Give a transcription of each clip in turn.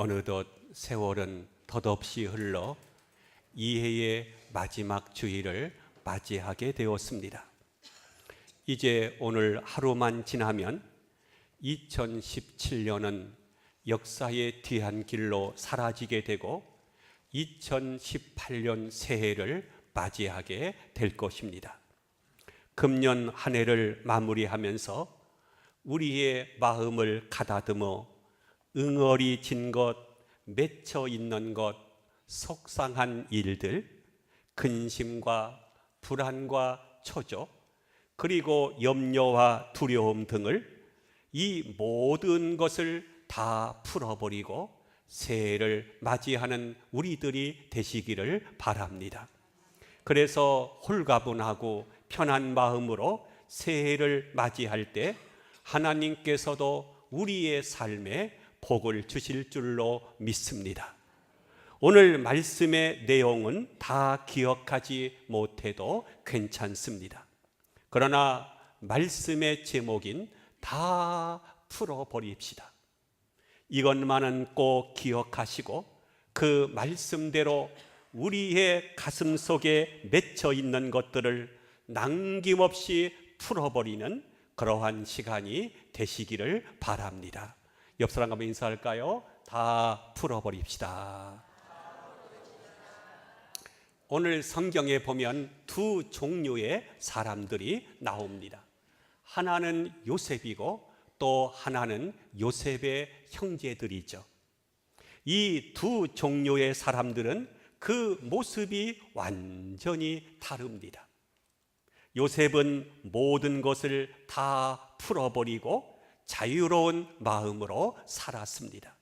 어느덧 세월은 덧없이 흘러 이해의 마지막 주일을 맞이하게 되었습니다. 이제 오늘 하루만 지나면 2017년은 역사의 뒤안길로 사라지게 되고 2018년 새해를 맞이하게 될 것입니다. 금년 한 해를 마무리하면서 우리의 마음을 가다듬어 응어리 진 것, 맺혀 있는 것, 속상한 일들, 근심과 불안과 초조, 그리고 염려와 두려움 등을 이 모든 것을 다 풀어버리고 새해를 맞이하는 우리들이 되시기를 바랍니다. 그래서 홀가분하고 편한 마음으로 새해를 맞이할 때 하나님께서도 우리의 삶에 복을 주실 줄로 믿습니다. 오늘 말씀의 내용은 다 기억하지 못해도 괜찮습니다. 그러나 말씀의 제목인 다 풀어버립시다. 이것만은 꼭 기억하시고 그 말씀대로 우리의 가슴 속에 맺혀 있는 것들을 남김없이 풀어버리는 그러한 시간이 되시기를 바랍니다. 옆 사람과 인사할까요? 다 풀어버립시다. 오늘 성경에 보면 두 종류의 사람들이 나옵니다. 하나는 요셉이고 또 하나는 요셉의 형제들이죠. 이 두 종류의 사람들은 그 모습이 완전히 다릅니다. 요셉은 모든 것을 다 풀어버리고 자유로운 마음으로 살았습니다.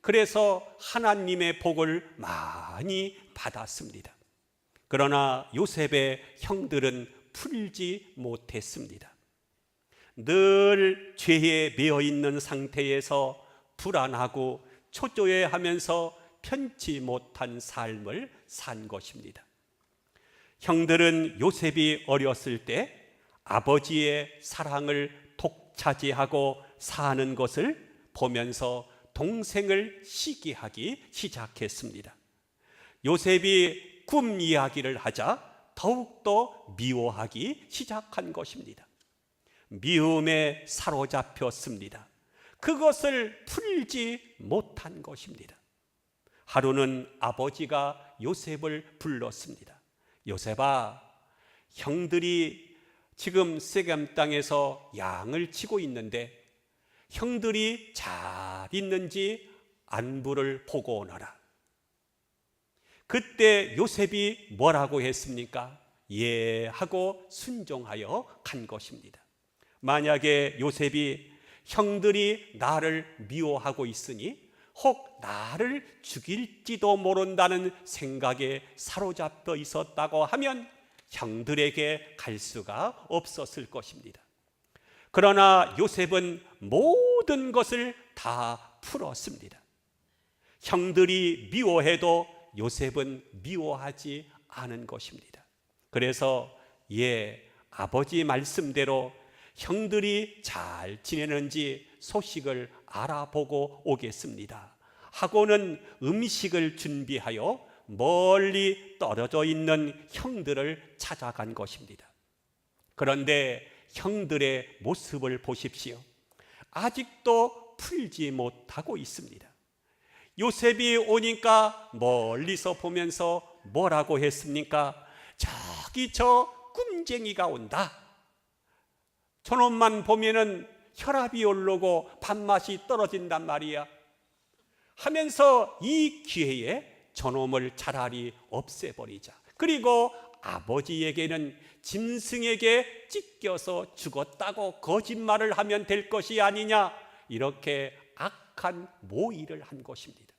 그래서 하나님의 복을 많이 받았습니다. 그러나 요셉의 형들은 풀지 못했습니다. 늘 죄에 매여 있는 상태에서 불안하고 초조해 하면서 편치 못한 삶을 산 것입니다. 형들은 요셉이 어렸을 때 아버지의 사랑을 독 차지하고 사는 것을 보면서 동생을 시기하기 시작했습니다. 요셉이 꿈 이야기를 하자 더욱더 미워하기 시작한 것입니다. 미움에 사로잡혔습니다. 그것을 풀지 못한 것입니다. 하루는 아버지가 요셉을 불렀습니다. 요셉아, 형들이 지금 세겜 땅에서 양을 치고 있는데 형들이 잘 있는지 안부를 보고 오너라. 그때 요셉이 뭐라고 했습니까? 예 하고 순종하여 간 것입니다. 만약에 요셉이 형들이 나를 미워하고 있으니 혹 나를 죽일지도 모른다는 생각에 사로잡혀 있었다고 하면 형들에게 갈 수가 없었을 것입니다. 그러나 요셉은 모든 것을 다 풀었습니다. 형들이 미워해도 요셉은 미워하지 않은 것입니다. 그래서 예, 아버지 말씀대로 형들이 잘 지내는지 소식을 알아보고 오겠습니다. 하고는 음식을 준비하여 멀리 떨어져 있는 형들을 찾아간 것입니다. 그런데 형들의 모습을 보십시오. 아직도 풀지 못하고 있습니다. 요셉이 오니까 멀리서 보면서 뭐라고 했습니까? 저기 저 꿈쟁이가 온다. 저놈만 보면은 혈압이 오르고 밥맛이 떨어진단 말이야. 하면서 이 기회에 저놈을 차라리 없애버리자. 그리고 아버지에게는 짐승에게 찢겨서 죽었다고 거짓말을 하면 될 것이 아니냐. 이렇게 악한 모의를 한 것입니다.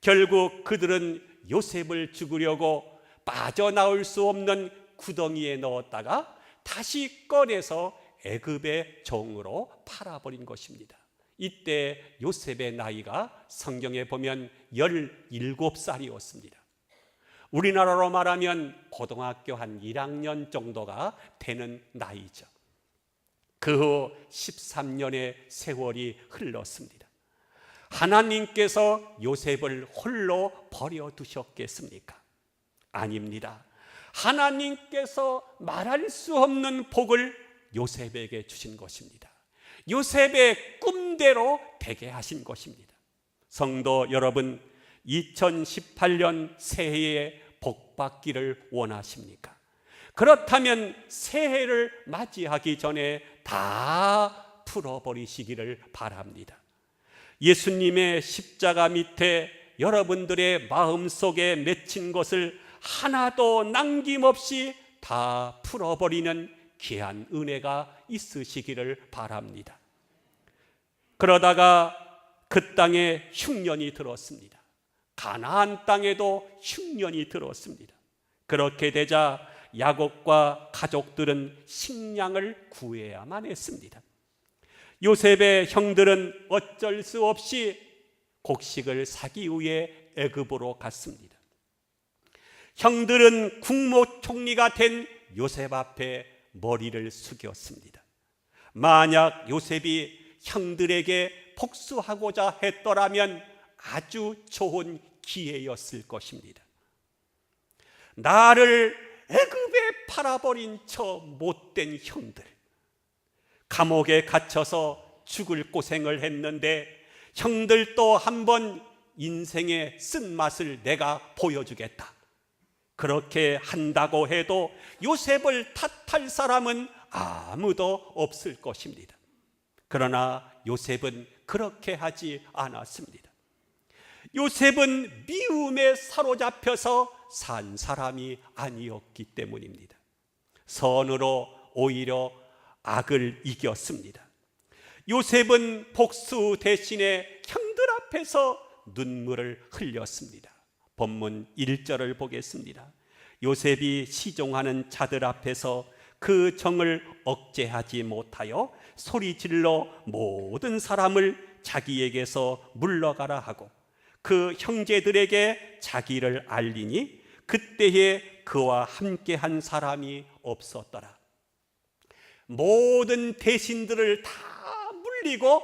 결국 그들은 요셉을 죽으려고 빠져나올 수 없는 구덩이에 넣었다가 다시 꺼내서 애굽의 종으로 팔아버린 것입니다. 이때 요셉의 나이가 성경에 보면 17살이었습니다. 우리나라로 말하면 고등학교 한 1학년 정도가 되는 나이죠. 그 후 13년의 세월이 흘렀습니다. 하나님께서 요셉을 홀로 버려 두셨겠습니까? 아닙니다. 하나님께서 말할 수 없는 복을 요셉에게 주신 것입니다. 요셉의 꿈대로 되게 하신 것입니다. 성도 여러분, 2018년 새해에 복 받기를 원하십니까? 그렇다면 새해를 맞이하기 전에 다 풀어버리시기를 바랍니다. 예수님의 십자가 밑에 여러분들의 마음 속에 맺힌 것을 하나도 남김없이 다 풀어버리는 귀한 은혜가 있으시기를 바랍니다. 그러다가 그 땅에 흉년이 들었습니다. 가나안 땅에도 흉년이 들었습니다. 그렇게 되자 야곱과 가족들은 식량을 구해야만 했습니다. 요셉의 형들은 어쩔 수 없이 곡식을 사기 위해 애굽으로 갔습니다. 형들은 국무총리가 된 요셉 앞에 머리를 숙였습니다. 만약 요셉이 형들에게 복수하고자 했더라면 아주 좋은 기회였을 것입니다. 나를 애굽에 팔아버린 저 못된 형들. 감옥에 갇혀서 죽을 고생을 했는데 형들도 한번 인생의 쓴맛을 내가 보여주겠다. 그렇게 한다고 해도 요셉을 탓할 사람은 아무도 없을 것입니다. 그러나 요셉은 그렇게 하지 않았습니다. 요셉은 미움에 사로잡혀서 산 사람이 아니었기 때문입니다. 선으로 오히려 악을 이겼습니다. 요셉은 복수 대신에 형들 앞에서 눈물을 흘렸습니다. 본문 1절을 보겠습니다. 요셉이 시종하는 자들 앞에서 그 정을 억제하지 못하여 소리 질러 모든 사람을 자기에게서 물러가라 하고 그 형제들에게 자기를 알리니 그때에 그와 함께 한 사람이 없었더라. 모든 대신들을 다 물리고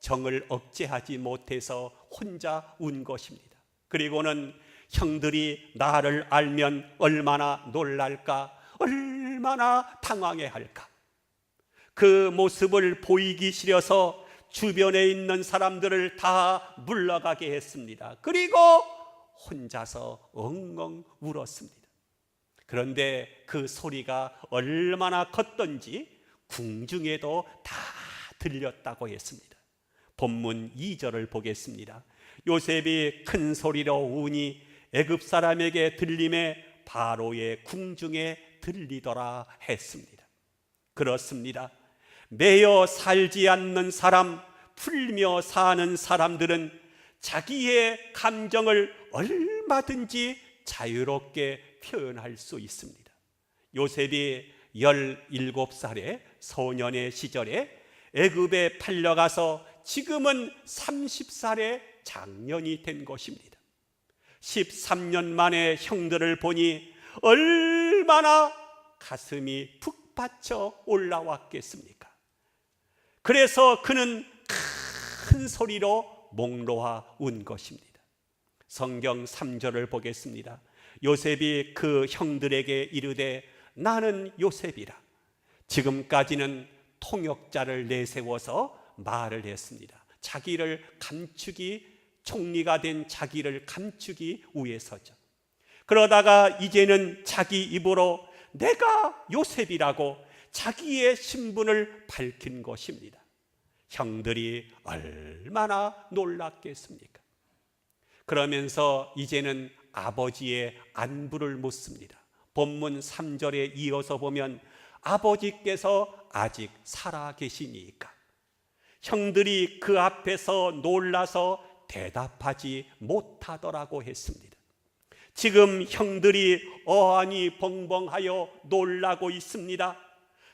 정을 억제하지 못해서 혼자 운 것입니다. 그리고는 형들이 나를 알면 얼마나 놀랄까, 얼마나 당황해 할까. 그 모습을 보이기 싫어서 주변에 있는 사람들을 다 물러가게 했습니다. 그리고 혼자서 엉엉 울었습니다. 그런데 그 소리가 얼마나 컸던지 궁중에도 다 들렸다고 했습니다. 본문 2절을 보겠습니다. 요셉이 큰 소리로 우니 애굽 사람에게 들림에 바로의 궁중에 들리더라 했습니다. 그렇습니다. 매여 살지 않는 사람, 풀며 사는 사람들은 자기의 감정을 얼마든지 자유롭게 표현할 수 있습니다. 요셉이 17살의 소년의 시절에 애굽에 팔려가서 지금은 30살의 장년이 된 것입니다. 13년 만에 형들을 보니 얼마나 가슴이 푹 받쳐 올라왔겠습니까? 그래서 그는 큰 소리로 목 놓아 운 것입니다. 성경 3절을 보겠습니다. 요셉이 그 형들에게 이르되 나는 요셉이라. 지금까지는 통역자를 내세워서 말을 했습니다. 자기를 감추기 총리가 된 자기를 감추기 위해서죠. 그러다가 이제는 자기 입으로 내가 요셉이라고 자기의 신분을 밝힌 것입니다. 형들이 얼마나 놀랐겠습니까? 그러면서 이제는 아버지의 안부를 묻습니다. 본문 3절에 이어서 보면 아버지께서 아직 살아 계시니까. 형들이 그 앞에서 놀라서 대답하지 못하더라고 했습니다. 지금 형들이 어안이 벙벙하여 놀라고 있습니다.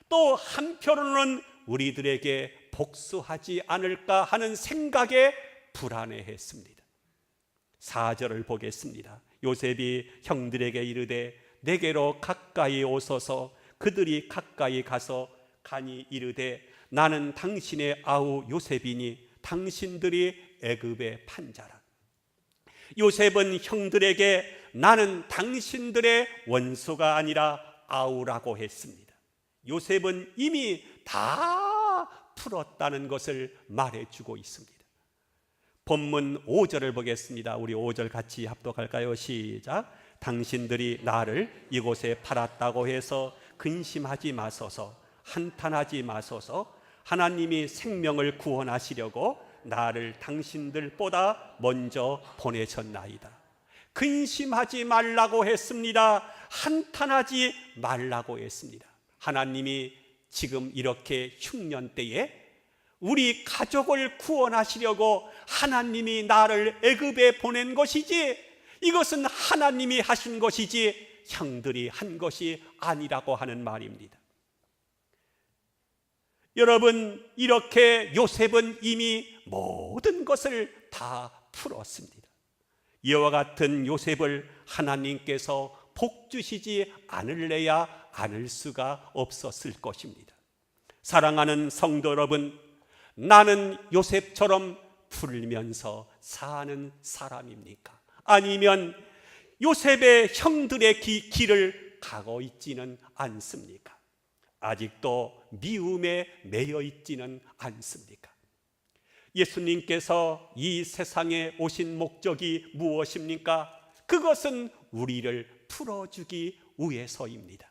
또 한편으로는 우리들에게 복수하지 않을까 하는 생각에 불안해했습니다. 4절을 보겠습니다. 요셉이 형들에게 이르되 내게로 가까이 오소서 그들이 가까이 가서 간이 이르되 나는 당신의 아우 요셉이니 당신들이 애굽의 판자라. 요셉은 형들에게 나는 당신들의 원수가 아니라 아우라고 했습니다. 요셉은 이미 다 풀었다는 것을 말해주고 있습니다. 본문 5절을 보겠습니다. 우리 5절 같이 합독할까요? 시작. 당신들이 나를 이곳에 팔았다고 해서 근심하지 마소서, 한탄하지 마소서. 하나님이 생명을 구원하시려고 나를 당신들보다 먼저 보내셨나이다. 근심하지 말라고 했습니다. 한탄하지 말라고 했습니다. 하나님이 지금 이렇게 흉년 때에 우리 가족을 구원하시려고 하나님이 나를 애굽에 보낸 것이지 이것은 하나님이 하신 것이지 형들이 한 것이 아니라고 하는 말입니다. 여러분 이렇게 요셉은 이미 모든 것을 다 풀었습니다. 이와 같은 요셉을 하나님께서 복 주시지 않을래야 않을 수가 없었을 것입니다. 사랑하는 성도 여러분, 나는 요셉처럼 풀면서 사는 사람입니까? 아니면 요셉의 형들의 기, 길을 가고 있지는 않습니까? 아직도 미움에 매여 있지는 않습니까? 예수님께서 이 세상에 오신 목적이 무엇입니까? 그것은 우리를 풀어주기 위해서입니다.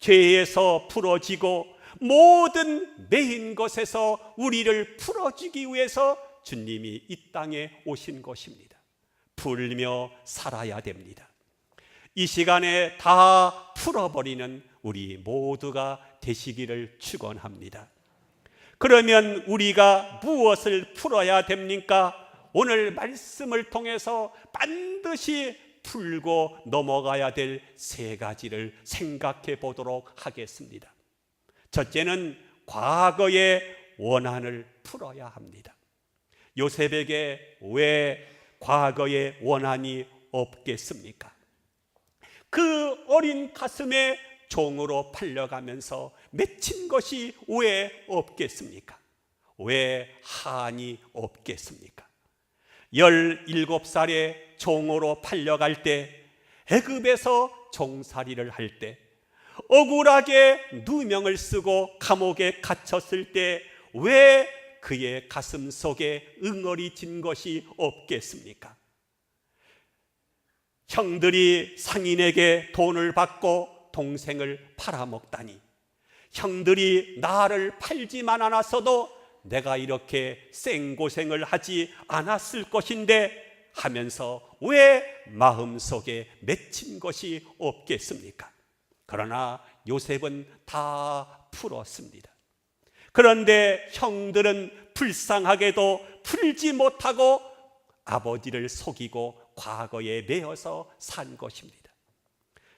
죄에서 풀어지고 모든 매인 것에서 우리를 풀어주기 위해서 주님이 이 땅에 오신 것입니다. 풀며 살아야 됩니다. 이 시간에 다 풀어버리는 우리 모두가 되시기를 축원합니다. 그러면 우리가 무엇을 풀어야 됩니까? 오늘 말씀을 통해서 반드시 풀고 넘어가야 될 세 가지를 생각해 보도록 하겠습니다. 첫째는 과거의 원한을 풀어야 합니다. 요셉에게 왜 과거의 원한이 없겠습니까? 그 어린 가슴에 종으로 팔려가면서 맺힌 것이 왜 없겠습니까? 왜 한이 없겠습니까? 17살에 종으로 팔려갈 때 애굽에서 종살이를 할 때 억울하게 누명을 쓰고 감옥에 갇혔을 때 왜 그의 가슴 속에 응어리 진 것이 없겠습니까? 형들이 상인에게 돈을 받고 동생을 팔아먹다니 형들이 나를 팔지만 않았어도 내가 이렇게 생고생을 하지 않았을 것인데 하면서 왜 마음속에 맺힌 것이 없겠습니까? 그러나 요셉은 다 풀었습니다. 그런데 형들은 불쌍하게도 풀지 못하고 아버지를 속이고 과거에 매여서 산 것입니다.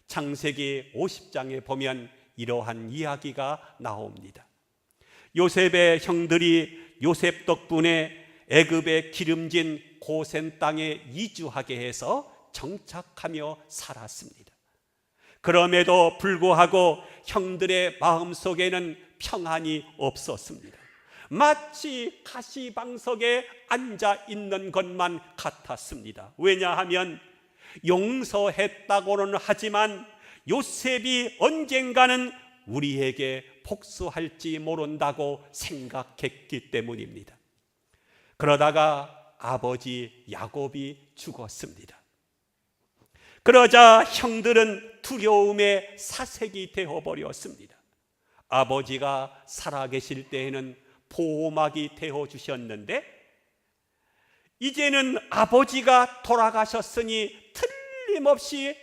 창세기 50장에 보면 이러한 이야기가 나옵니다. 요셉의 형들이 요셉 덕분에 애굽의 기름진 고센 땅에 이주하게 해서 정착하며 살았습니다. 그럼에도 불구하고 형들의 마음 속에는 평안이 없었습니다. 마치 가시방석에 앉아 있는 것만 같았습니다. 왜냐하면 용서했다고는 하지만 요셉이 언젠가는 우리에게 복수할지 모른다고 생각했기 때문입니다. 그러다가 아버지 야곱이 죽었습니다. 그러자 형들은 두려움에 사색이 되어 버렸습니다. 아버지가 살아계실 때에는 보호막이 되어 주셨는데 이제는 아버지가 돌아가셨으니 틀림없이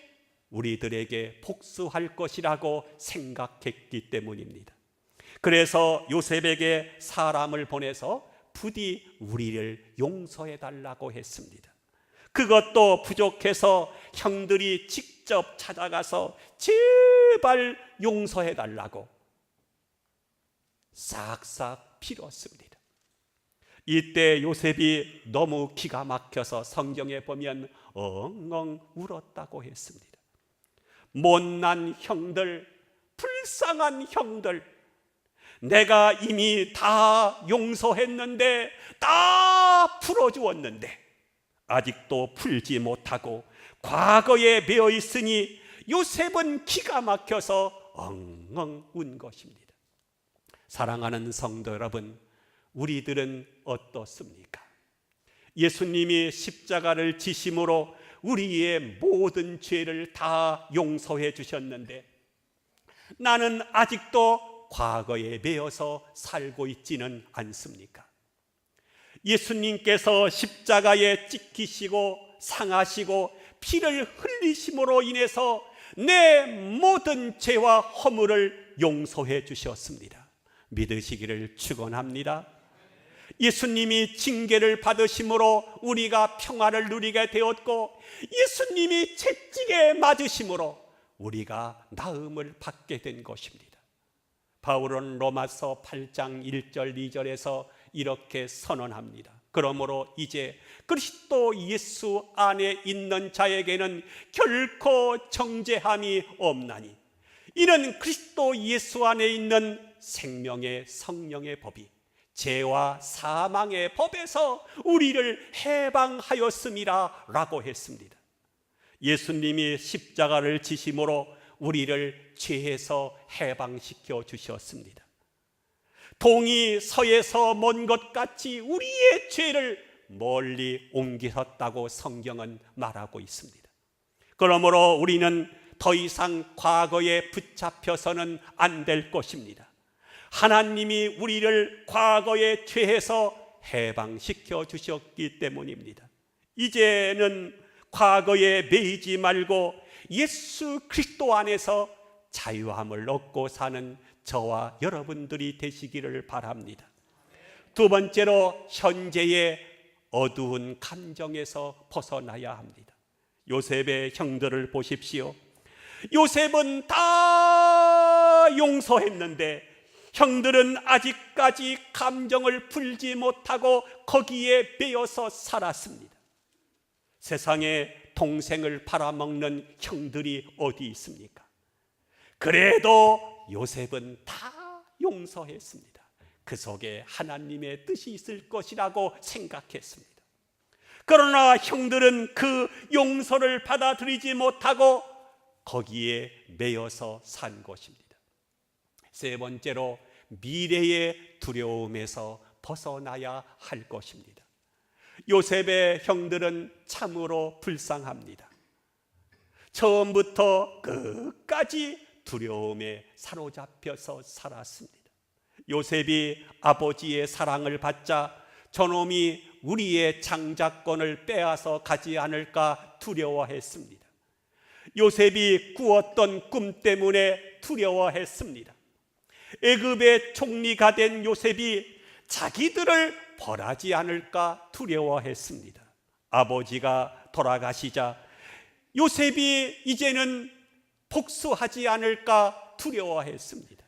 우리들에게 복수할 것이라고 생각했기 때문입니다. 그래서 요셉에게 사람을 보내서 부디 우리를 용서해 달라고 했습니다. 그것도 부족해서 형들이 직접 찾아가서 제발 용서해 달라고 싹싹 빌었습니다. 이때 요셉이 너무 기가 막혀서 성경에 보면 엉엉 울었다고 했습니다. 못난 형들, 불쌍한 형들, 내가 이미 다 용서했는데 다 풀어주었는데 아직도 풀지 못하고 과거에 매어 있으니 요셉은 기가 막혀서 엉엉 운 것입니다. 사랑하는 성도 여러분, 우리들은 어떻습니까? 예수님이 십자가를 지심으로 우리의 모든 죄를 다 용서해 주셨는데 나는 아직도 과거에 매여서 살고 있지는 않습니까? 예수님께서 십자가에 찍히시고 상하시고 피를 흘리심으로 인해서 내 모든 죄와 허물을 용서해 주셨습니다. 믿으시기를 축원합니다. 예수님이 징계를 받으심으로 우리가 평화를 누리게 되었고 예수님이 채찍에 맞으심으로 우리가 나음을 받게 된 것입니다. 바울은 로마서 8장 1절 2절에서 이렇게 선언합니다. 그러므로 이제 그리스도 예수 안에 있는 자에게는 결코 정죄함이 없나니 이는 그리스도 예수 안에 있는 생명의 성령의 법이 죄와 사망의 법에서 우리를 해방하였음이라 라고 했습니다. 예수님이 십자가를 지심으로 우리를 죄에서 해방시켜 주셨습니다. 동이 서에서 먼 것 같이 우리의 죄를 멀리 옮기셨다고 성경은 말하고 있습니다. 그러므로 우리는 더 이상 과거에 붙잡혀서는 안 될 것입니다. 하나님이 우리를 과거의 죄에서 해방시켜 주셨기 때문입니다. 이제는 과거에 매이지 말고 예수 그리스도 안에서 자유함을 얻고 사는 저와 여러분들이 되시기를 바랍니다. 두 번째로 현재의 어두운 감정에서 벗어나야 합니다. 요셉의 형들을 보십시오. 요셉은 다 용서했는데 형들은 아직까지 감정을 풀지 못하고 거기에 매여서 살았습니다. 세상에 동생을 팔아먹는 형들이 어디 있습니까? 그래도 요셉은 다 용서했습니다. 그 속에 하나님의 뜻이 있을 것이라고 생각했습니다. 그러나 형들은 그 용서를 받아들이지 못하고 거기에 매여서 산 것입니다. 세 번째로 미래의 두려움에서 벗어나야 할 것입니다. 요셉의 형들은 참으로 불쌍합니다. 처음부터 끝까지 두려움에 사로잡혀서 살았습니다. 요셉이 아버지의 사랑을 받자 저놈이 우리의 장자권을 빼앗아 가지 않을까 두려워했습니다. 요셉이 꾸었던 꿈 때문에 두려워했습니다. 애굽의 총리가 된 요셉이 자기들을 벌하지 않을까 두려워했습니다. 아버지가 돌아가시자 요셉이 이제는 복수하지 않을까 두려워했습니다.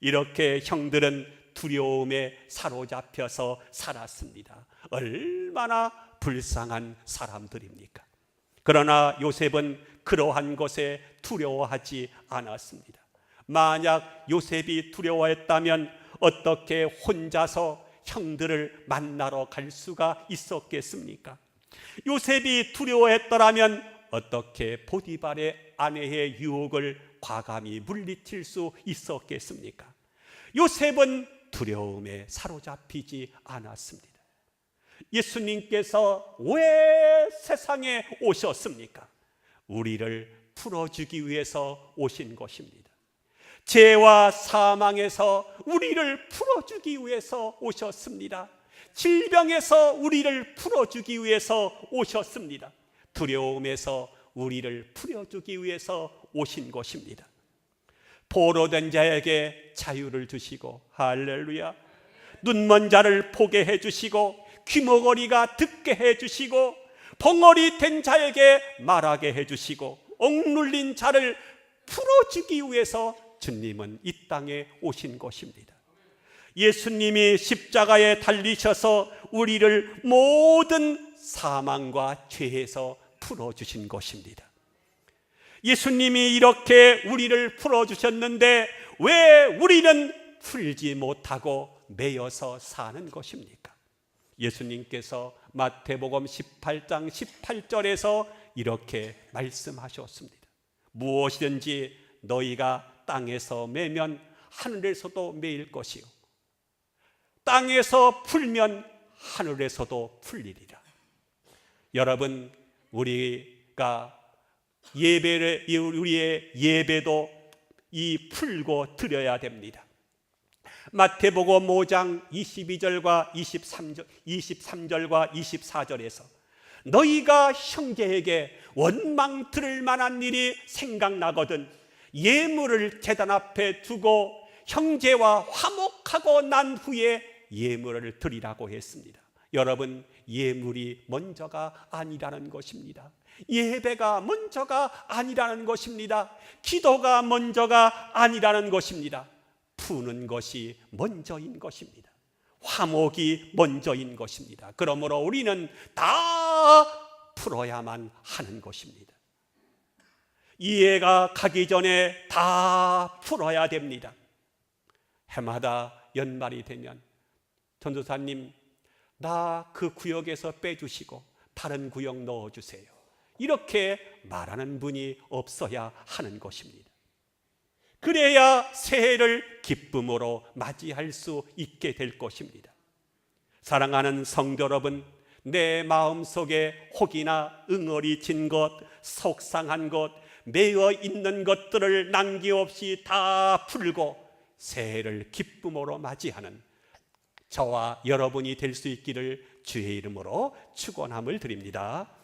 이렇게 형들은 두려움에 사로잡혀서 살았습니다. 얼마나 불쌍한 사람들입니까? 그러나 요셉은 그러한 것에 두려워하지 않았습니다. 만약 요셉이 두려워했다면 어떻게 혼자서 형들을 만나러 갈 수가 있었겠습니까? 요셉이 두려워했더라면 어떻게 보디발의 아내의 유혹을 과감히 물리칠 수 있었겠습니까? 요셉은 두려움에 사로잡히지 않았습니다. 예수님께서 왜 세상에 오셨습니까? 우리를 풀어주기 위해서 오신 것입니다. 죄와 사망에서 우리를 풀어주기 위해서 오셨습니다. 질병에서 우리를 풀어주기 위해서 오셨습니다. 두려움에서 우리를 풀어주기 위해서 오신 것입니다. 포로된 자에게 자유를 주시고 할렐루야. 눈먼 자를 보게 해 주시고 귀머거리가 듣게 해 주시고 벙어리 된 자에게 말하게 해 주시고 억눌린 자를 풀어주기 위해서 주님은 이 땅에 오신 것입니다. 예수님이 십자가에 달리셔서 우리를 모든 사망과 죄에서 풀어주신 것입니다. 예수님이 이렇게 우리를 풀어주셨는데 왜 우리는 풀지 못하고 매여서 사는 것입니까? 예수님께서 마태복음 18장 18절에서 이렇게 말씀하셨습니다. 무엇이든지 너희가 땅에서 매면 하늘에서도 매일 것이요. 땅에서 풀면 하늘에서도 풀리리라. 여러분, 우리가 예배를, 우리의 예배도 이 풀고 드려야 됩니다. 마태복음 5장 22절과 23절, 23절과 24절에서 너희가 형제에게 원망 들을 만한 일이 생각나거든 예물을 제단 앞에 두고 형제와 화목하고 난 후에 예물을 드리라고 했습니다. 여러분, 예물이 먼저가 아니라는 것입니다. 예배가 먼저가 아니라는 것입니다. 기도가 먼저가 아니라는 것입니다. 푸는 것이 먼저인 것입니다. 화목이 먼저인 것입니다. 그러므로 우리는 다 풀어야만 하는 것입니다. 이해가 가기 전에 다 풀어야 됩니다. 해마다 연말이 되면 전도사님 나 그 구역에서 빼주시고 다른 구역 넣어주세요. 이렇게 말하는 분이 없어야 하는 것입니다. 그래야 새해를 기쁨으로 맞이할 수 있게 될 것입니다. 사랑하는 성도 여러분, 내 마음 속에 혹이나 응어리 진 것, 속상한 것, 매어 있는 것들을 남김없이 다 풀고 새해를 기쁨으로 맞이하는 저와 여러분이 될 수 있기를 주의 이름으로 축원함을 드립니다.